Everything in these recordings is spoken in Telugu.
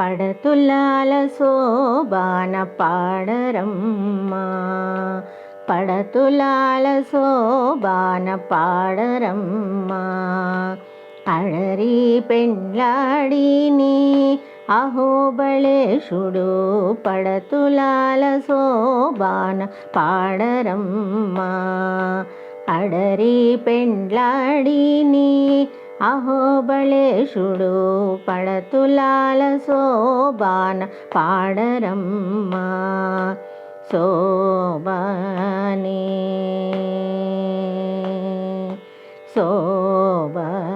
పడతులాల శోభాన పాడరమ్మా. పడతులాల శోభాన పాడరమ్మా. అడరి పెండ్లాడిని అహోబళేశుడు పడతులాల శోభాన పాడరమ్మా. అడరి పెండ్లాడిని అహోబళేశుడు పడతులాల శోభాన పాడరమ్మా శోభాని. శోభాని.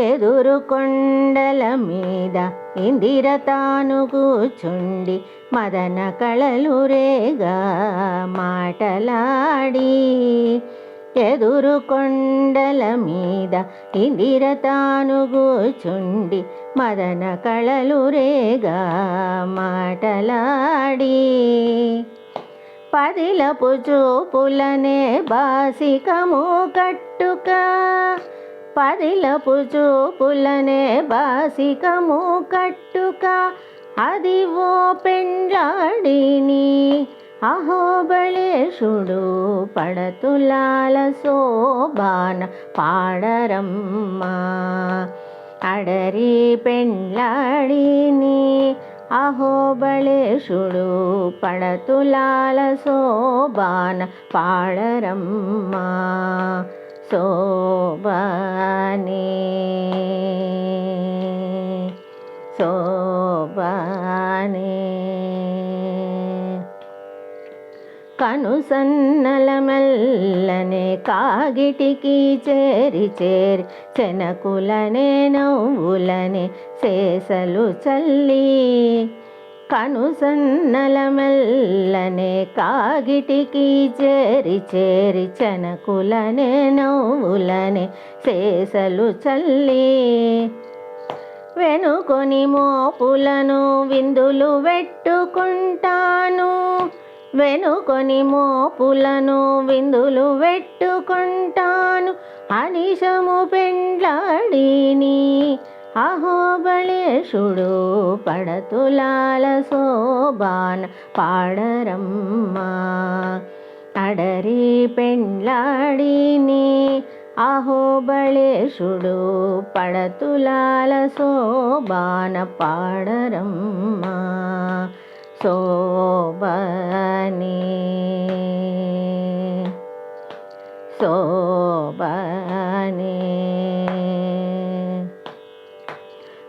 ఎదురు కొండల మీద ఇందిర తాను కూచుండి మదన కళలు రేగా మాటలాడి ఎదురు కొండల మీద ఇందిర తాను కూచుండి మదన కళలు రేగా మాటలాడి. పదిలపు చూపులనే బాసికము కట్టుక పదిలపు చూపులనే బాసికము కట్టుక అది ఓ పెండ్లాడిని అహోబళేశుడు పడతులాల శోభాన పాడరమ్మా. అడరి పెండ్లాడిని అహోబళేశుడు పడతులాల శోభాన పాడరమ్మా. శోభానే సో కనుసన్నల మెల్లనే కాగిటికి చేరి చేరి చెనకులనే నవ్వులనే శేసలు చల్లి కనుసన్నల మెల్లనే కాగిటికి చేరి చేరి చెనకులనే నవ్వులనే శేసలు చల్లి వెనుకొని మోపులను విందులు పెట్టుకుంటాను వెనుకొని మోపులను విందులు పెట్టుకుంటాను అనిశము పెండ్లాడిని అహోబళేషుడు పడతులాల శోభాన పాడరమ్మా. అడరి పెండ్లాడిని అహోబళేషుడు పడతులాల శోభాన పాడరమ్మా. శోభని. శోభని.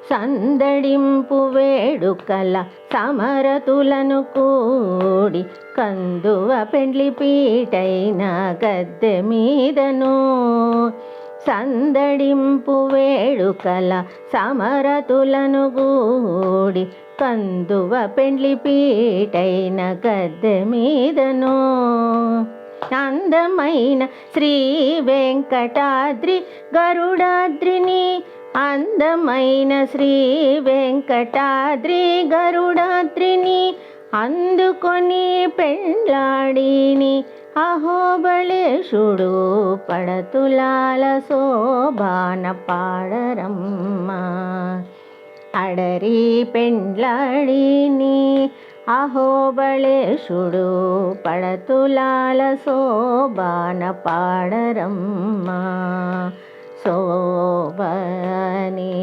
సందడింపు వేడుకల సమరతులను కూడి కందువ పెండ్లి పీటైన గద్దె మీదను. సందడింపు వేడుకల సమరతులను గూడి కందువ పెండ్లి పీటైన గద్దె మీదను. అందమైన శ్రీ వెంకటాద్రి గరుడాద్రిని అందమైన శ్రీ వెంకటాద్రి గరుడాద్రిని అందుకొని పెండ్లాడిని. అహోబళేశుడు పడతులాల శోభాన పాడరమ్మ. అడరి పెండ్లాడిని అహోబళేశుడు పడతులాల శోభాన పాడరమ్మా శోభనే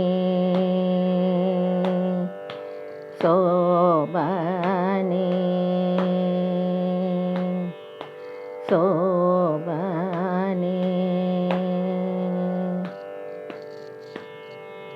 శోభనే శోభ